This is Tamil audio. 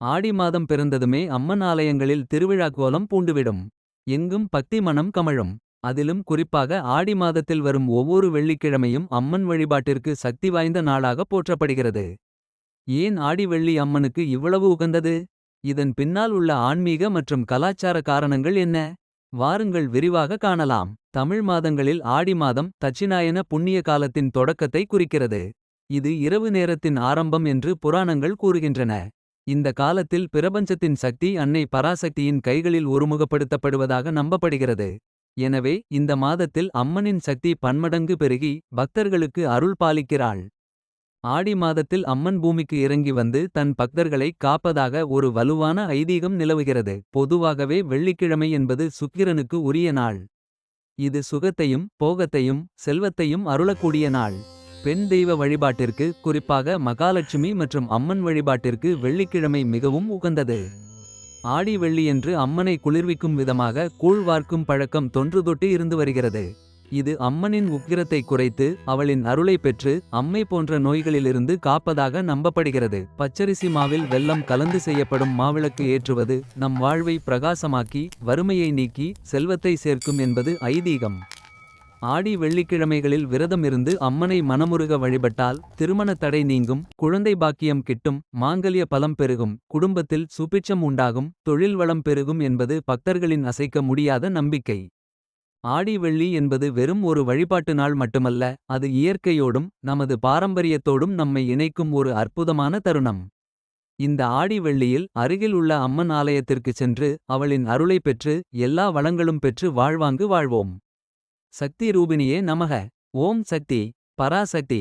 ஆடி மாதம் பிறந்ததுமே அம்மன் ஆலயங்களில் திருவிழா கோலம் பூண்டுவிடும். எங்கும் பக்தி மனம் கமழும். அதிலும் குறிப்பாக ஆடி மாதத்தில் வரும் ஒவ்வொரு வெள்ளிக்கிழமையும் அம்மன் வழிபாட்டிற்கு சக்தி வாய்ந்த நாளாகப் போற்றப்படுகிறது. ஏன் ஆடி வெள்ளி அம்மனுக்கு இவ்வளவு உகந்தது. இதன் பின்னால் உள்ள ஆன்மீக மற்றும் கலாச்சார காரணங்கள் என்ன. வாருங்கள் விரிவாக காணலாம். தமிழ் மாதங்களில் ஆடி மாதம் தட்சிணாயன புண்ணிய காலத்தின் தொடக்கத்தை குறிக்கிறது. இது இரவு நேரத்தின் ஆரம்பம் என்று புராணங்கள் கூறுகின்றன. இந்த காலத்தில் பிரபஞ்சத்தின் சக்தி அன்னை பராசக்தியின் கைகளில் ஒருமுகப்படுத்தப்படுவதாக நம்பப்படுகிறது. எனவே இந்த மாதத்தில் அம்மனின் சக்தி பன்மடங்கு பெருகி பக்தர்களுக்கு அருள் பாலிக்கிறாள். ஆடி மாதத்தில் அம்மன் பூமிக்கு இறங்கி வந்து தன் பக்தர்களை காப்பதாக ஒரு வலுவான ஐதீகம் நிலவுகிறது. பொதுவாகவே வெள்ளிக்கிழமை என்பது சுக்கிரனுக்கு உரிய நாள். இது சுகத்தையும் போகத்தையும் செல்வத்தையும் அருளக்கூடிய நாள். பெண் தெய்வ வழிபாட்டிற்கு குறிப்பாக மகாலட்சுமி மற்றும் அம்மன் வழிபாட்டிற்கு வெள்ளிக்கிழமை மிகவும் உகந்தது. ஆடி வெள்ளியன்று அம்மனை குளிர்விக்கும் விதமாக கூழ் வார்க்கும் பழக்கம் தொன்றுதொட்டு இருந்து வருகிறது. இது அம்மனின் உக்கிரத்தை குறைத்து அவளின் அருளை பெற்று அம்மை போன்ற நோய்களிலிருந்து காப்பதாக நம்பப்படுகிறது. பச்சரிசி மாவில் வெல்லம் கலந்து செய்யப்படும் மாவிளக்கு ஏற்றுவது நம் வாழ்வை பிரகாசமாக்கி வறுமையை நீக்கி செல்வத்தை சேர்க்கும் என்பது ஐதீகம். ஆடி வெள்ளிக்கிழமைகளில் விரதம் இருந்து அம்மனை மனமுருக வழிபட்டால் திருமண தடை நீங்கும் குழந்தை பாக்கியம் கிட்டும் மாங்கல்ய பலம் பெருகும் குடும்பத்தில் சுபிட்சம் உண்டாகும் தொழில் வளம் பெருகும் என்பது பக்தர்களின் அசைக்க முடியாத நம்பிக்கை. ஆடி வெள்ளி என்பது வெறும் ஒரு வழிபாட்டு நாள் மட்டுமல்ல அது இயற்கையோடும் நமது பாரம்பரியத்தோடும் நம்மை இணைக்கும் ஒரு அற்புதமான தருணம். இந்த ஆடி வெள்ளியில் அருகில் உள்ள அம்மன் ஆலயத்திற்குச் சென்று அவளின் அருளை பெற்று எல்லா வளங்களும் பெற்று வாழ்வாங்கு வாழ்வோம். சக்தி ரூபினியே நமக. ஓம் சக்தி பராசக்தி